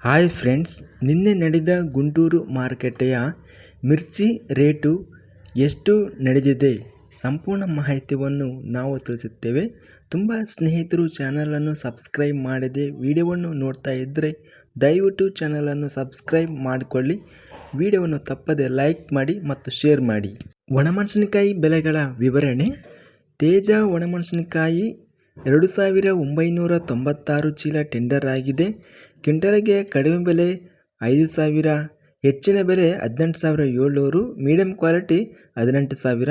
Hi friends, ನಿನ್ನೆ ನಡೆದ ಗುಂಟೂರು ಮಾರುಕಟ್ಟೆಯ ಮಿರ್ಚಿ ರೇಟು ಎಷ್ಟು ನಡೆದಿದೆ? ಸಂಪೂರ್ಣ ಮಾಹಿತಿಯನ್ನು ನಾವು ತಿಳಿಸುತ್ತೇವೆ. ತುಂಬ ಸ್ನೇಹಿತರು ಚಾನಲನ್ನು ಸಬ್ಸ್ಕ್ರೈಬ್ ಮಾಡದೆ ವಿಡಿಯೋವನ್ನು ನೋಡ್ತಾ ಇದ್ದರೆ ದಯವಿಟ್ಟು ಚಾನಲನ್ನು ಸಬ್ಸ್ಕ್ರೈಬ್ ಮಾಡಿಕೊಳ್ಳಿ. ವಿಡಿಯೋವನ್ನು ತಪ್ಪದೆ ಲೈಕ್ ಮಾಡಿ ಮತ್ತು ಶೇರ್ ಮಾಡಿ. ಒಣಮೆಣಸಿನಕಾಯಿ ಬೆಲೆಗಳ ವಿವರಣೆ. ತೇಜ ಒಣಮೆಣಸಿನಕಾಯಿ ಎರಡು ಸಾವಿರ ಒಂಬೈನೂರ ತೊಂಬತ್ತಾರು ಚೀಲ ಟೆಂಡರ್ ಆಗಿದೆ. ಕ್ವಿಂಟಲ್ಗೆ ಕಡಿಮೆ ಬೆಲೆ ಐದು ಸಾವಿರ, ಹೆಚ್ಚಿನ ಬೆಲೆ ಹದಿನೆಂಟು ಸಾವಿರ ಏಳ್ನೂರು, ಮೀಡಿಯಂ ಕ್ವಾಲಿಟಿ ಹದಿನೆಂಟು ಸಾವಿರ.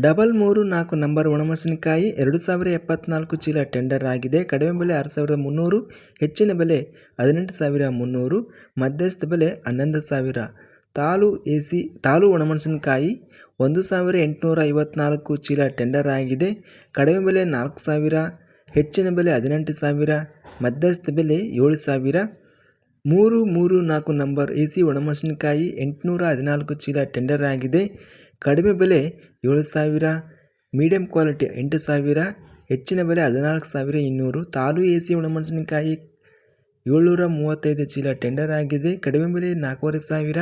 ಡಬಲ್ ಮೂರು ನಾಲ್ಕು ನಂಬರ್ ಒಣಮೆಣಸಿನಕಾಯಿ ಎರಡು ಸಾವಿರ ಎಪ್ಪತ್ನಾಲ್ಕು ಚೀಲ ಟೆಂಡರ್ ಆಗಿದೆ. ಕಡಿಮೆ ಬೆಲೆ ಆರು ಸಾವಿರದ ಮುನ್ನೂರು, ಹೆಚ್ಚಿನ ಬೆಲೆ ಹದಿನೆಂಟು ಸಾವಿರ ಮುನ್ನೂರು, ಮಧ್ಯಸ್ಥ ಬೆಲೆ ಹನ್ನೊಂದು ಸಾವಿರ. ತಾಲು ಎಸಿ, ತಾಲು ಒಣಮೆಣಸಿನಕಾಯಿ ಒಂದು ಸಾವಿರ ಎಂಟುನೂರ ಐವತ್ನಾಲ್ಕು ಚೀಲ ಟೆಂಡರ್ ಆಗಿದೆ. ಕಡಿಮೆ ಬೆಲೆ ನಾಲ್ಕು ಸಾವಿರ, ಹೆಚ್ಚಿನ ಬೆಲೆ ಹದಿನೆಂಟು ಸಾವಿರ, ಮಧ್ಯಸ್ಥ ಬೆಲೆ ಏಳು ಸಾವಿರ. ಮೂರು ಮೂರು ನಾಲ್ಕು ನಂಬರ್ ಎ ಸಿ ಒಣಮೆಣಸಿನಕಾಯಿ ಎಂಟುನೂರ ಹದಿನಾಲ್ಕು ಚೀಲ ಟೆಂಡರ್ ಆಗಿದೆ. ಕಡಿಮೆ ಬೆಲೆ ಏಳು ಸಾವಿರ, ಮೀಡಿಯಂ ಕ್ವಾಲಿಟಿ ಎಂಟು ಸಾವಿರ, ಹೆಚ್ಚಿನ ಬೆಲೆ ಹದಿನಾಲ್ಕು ಸಾವಿರ ಇನ್ನೂರು. ತಾಲು ಎ ಸಿ ಒಣಮೆಣಸಿನಕಾಯಿ ಏಳ್ನೂರ ಮೂವತ್ತೈದು ಚೀಲ ಟೆಂಡರ್ ಆಗಿದೆ. ಕಡಿಮೆ ಬೆಲೆ ನಾಲ್ಕೂವರೆ ಸಾವಿರ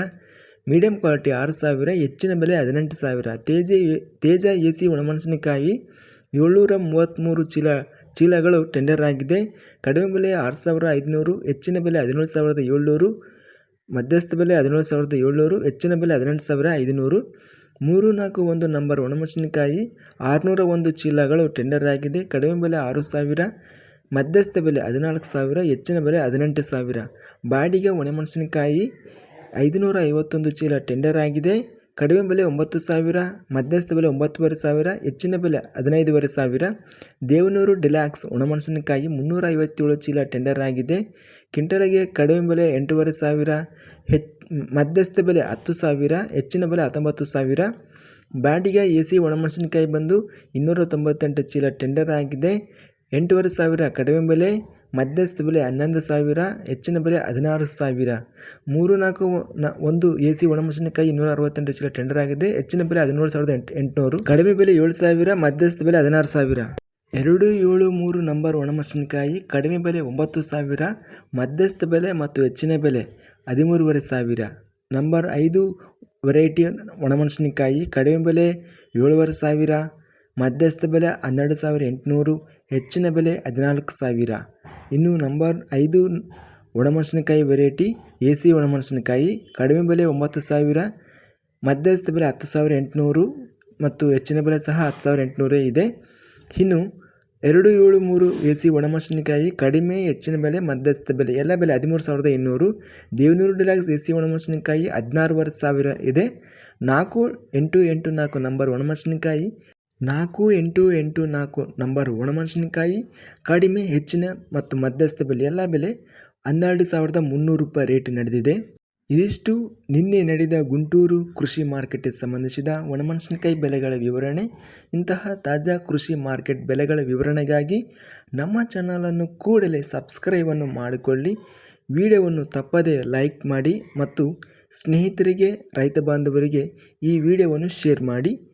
ಮೀಡಿಯಂ ಕ್ವಾಲಿಟಿ ಆರು ಸಾವಿರ, ಹೆಚ್ಚಿನ ಬೆಲೆ ಹದಿನೆಂಟು ಸಾವಿರ. ತೇಜ ತೇಜ ಎ ಸಿ ಒಣಮೆಣಸಿನಕಾಯಿ ಏಳ್ನೂರ ಮೂವತ್ತ್ಮೂರು ಚೀಲ, ಚೀಲಗಳು ಟೆಂಡರ್ ಆಗಿದೆ. ಕಡಿಮೆ ಬೆಲೆ ಆರು ಸಾವಿರ ಐದುನೂರು, ಹೆಚ್ಚಿನ ಬೆಲೆ ಹದಿನೇಳು ಸಾವಿರದ ಏಳ್ನೂರು, ಮಧ್ಯಸ್ಥ ಬೆಲೆ ಹದಿನೇಳು ಸಾವಿರದ ಏಳ್ನೂರು, ಹೆಚ್ಚಿನ ಬೆಲೆ ಹದಿನೆಂಟು ಸಾವಿರ ಐದುನೂರು. ಮೂರು ನಾಲ್ಕು ಒಂದು ನಂಬರ್ ಒಣಮೆಣಸಿನಕಾಯಿ ಆರುನೂರ ಒಂದು ಚೀಲಗಳು ಟೆಂಡರ್ ಆಗಿದೆ. ಕಡಿಮೆ ಬೆಲೆ ಆರು ಸಾವಿರ, ಮಧ್ಯಸ್ಥ ಬೆಲೆ ಹದಿನಾಲ್ಕು ಸಾವಿರ, ಹೆಚ್ಚಿನ ಬೆಲೆ ಹದಿನೆಂಟು ಸಾವಿರ. ಬಾಡಿಗೆ ಒಣಮೆಣಸಿನಕಾಯಿ ಐದುನೂರ ಐವತ್ತೊಂದು ಚೀಲ ಟೆಂಡರ್ ಆಗಿದೆ. ಕಡಿಮೆ ಬೆಲೆ ಒಂಬತ್ತು ಸಾವಿರ, ಮಧ್ಯಸ್ಥ ಬೆಲೆ ಒಂಬತ್ತುವರೆ ಸಾವಿರ, ಹೆಚ್ಚಿನ ಬೆಲೆ ಹದಿನೈದುವರೆ ಸಾವಿರ. ದೇವನೂರು ಡಿಲಾಕ್ಸ್ ಒಣಮೆಣಸಿನಕಾಯಿ ಮುನ್ನೂರ ಐವತ್ತೇಳು ಚೀಲ ಟೆಂಡರ್ ಆಗಿದೆ. ಕ್ವಿಂಟಲ್ಗೆ ಕಡಿಮೆ ಬೆಲೆ ಎಂಟೂವರೆ ಸಾವಿರ ಹೆಚ್ ಮಧ್ಯಸ್ಥ ಬೆಲೆ ಹತ್ತು ಸಾವಿರ, ಹೆಚ್ಚಿನ ಬೆಲೆ ಹತ್ತೊಂಬತ್ತು ಸಾವಿರ. ಬಾಡಿಗೆ ಎ ಸಿ ಒಣಮೆಣಸಿನಕಾಯಿ ಬಂದು ಇನ್ನೂರ ತೊಂಬತ್ತೆಂಟು ಚೀಲ ಟೆಂಡರ್ ಆಗಿದೆ. ಎಂಟೂವರೆ ಸಾವಿರ ಕಡಿಮೆ ಬೆಲೆ ಮಧ್ಯಸ್ಥ ಬೆಲೆ ಹನ್ನೊಂದು ಸಾವಿರ, ಹೆಚ್ಚಿನ ಬೆಲೆ ಹದಿನಾರು ಸಾವಿರ. ಮೂರು ನಾಲ್ಕು ನ, ಒಂದು ಎ ಸಿ ಒಣಮೆಣಸಿನಕಾಯಿ ಇನ್ನೂರ ಅರವತ್ತೆಂಟು ಚೀಲ ಟೆಂಡರ್ ಆಗಿದೆ. ಹೆಚ್ಚಿನ ಬೆಲೆ ಹದಿನೇಳು ಸಾವಿರದ ಎಂಟು, ಎಂಟುನೂರು. ಕಡಿಮೆ ಬೆಲೆ ಏಳು ಸಾವಿರ, ಮಧ್ಯಸ್ಥ ಬೆಲೆ ಹದಿನಾರು ಸಾವಿರ. ಎರಡು ಏಳು ಮೂರು ನಂಬರ್ ಒಣಮೆಣಸಿನಕಾಯಿ ಕಡಿಮೆ ಬೆಲೆ ಒಂಬತ್ತು ಸಾವಿರ, ಮಧ್ಯಸ್ಥ ಬೆಲೆ ಮತ್ತು ಹೆಚ್ಚಿನ ಬೆಲೆ ಹದಿಮೂರುವರೆ ಸಾವಿರ. ನಂಬರ್ ಐದು ವೆರೈಟಿ ಒಣಮೆಣಸಿನಕಾಯಿ ಕಡಿಮೆ ಬೆಲೆ ಏಳುವರೆ ಸಾವಿರ ಮಧ್ಯಸ್ಥ ಬೆಲೆ ಹನ್ನೆರಡು ಸಾವಿರ ಎಂಟುನೂರು, ಹೆಚ್ಚಿನ ಬೆಲೆ ಹದಿನಾಲ್ಕು ಸಾವಿರ. ಇನ್ನು ನಂಬರ್ ಐದು ಒಣಮೆಣಸಿನಕಾಯಿ ವೆರೈಟಿ ಎ ಸಿ ಒಣಮೆಣಸಿನಕಾಯಿ, ಕಡಿಮೆ ಬೆಲೆ ಒಂಬತ್ತು ಸಾವಿರ, ಮಧ್ಯಸ್ಥ ಬೆಲೆ ಹತ್ತು ಸಾವಿರ ಎಂಟುನೂರು ಮತ್ತು ಹೆಚ್ಚಿನ ಬೆಲೆ ಸಹ ಹತ್ತು ಸಾವಿರ ಎಂಟುನೂರೇ ಇದೆ. ಇನ್ನು ಎರಡು ಏಳು ಮೂರು ಎ ಸಿ ಒಣಮೆಣಸಿನಕಾಯಿ, ಕಡಿಮೆ ಹೆಚ್ಚಿನ ಬೆಲೆ ಮಧ್ಯಸ್ಥ ಬೆಲೆ, ಎಲ್ಲ ಬೆಲೆ ಹದಿಮೂರು ಸಾವಿರದ ಇನ್ನೂರು ದೇವನೂರು ಡಿಲಾಕ್ಸ್ ಎ ಸಿ ಒಣಮೆಣಸಿನಕಾಯಿ ಹದಿನಾರುವರೆ ಸಾವಿರ ಇದೆ. ನಾಲ್ಕು ಎಂಟು ಎಂಟು ನಾಲ್ಕು ನಂಬರ್ ಒಣಮೆಣಸಿನಕಾಯಿ ನಾಲ್ಕು ಎಂಟು ಎಂಟು ನಾಲ್ಕು ನಂಬರ್ ಒಣಮೆಣಸಿನಕಾಯಿ, ಕಡಿಮೆ, ಹೆಚ್ಚಿನ ಮತ್ತು ಮಧ್ಯಸ್ಥ ಬೆಲೆ, ಎಲ್ಲ ಬೆಲೆ ಹನ್ನೆರಡು ಸಾವಿರದ ಮುನ್ನೂರು ರೂಪಾಯಿ ರೇಟ್ ನಡೆದಿದೆ. ಇದಿಷ್ಟು. ನಿನ್ನೆ ನಡೆದ ಗುಂಟೂರು ಕೃಷಿ ಮಾರ್ಕೆಟ್ಗೆ ಸಂಬಂಧಿಸಿದ ಒಣಮೆಣಸಿನಕಾಯಿ ಬೆಲೆಗಳ ವಿವರಣೆ. ಇಂತಹ ತಾಜಾ ಕೃಷಿ ಮಾರ್ಕೆಟ್ ಬೆಲೆಗಳ ವಿವರಣೆಗಾಗಿ ನಮ್ಮ ಚಾನಲನ್ನು ಕೂಡಲೇ ಸಬ್ಸ್ಕ್ರೈಬನ್ನು ಮಾಡಿಕೊಳ್ಳಿ. ವಿಡಿಯೋವನ್ನು ತಪ್ಪದೇ ಲೈಕ್ ಮಾಡಿ ಮತ್ತು ಸ್ನೇಹಿತರಿಗೆ, ರೈತ ಬಾಂಧವರಿಗೆ ಈ ವಿಡಿಯೋವನ್ನು ಶೇರ್ ಮಾಡಿ.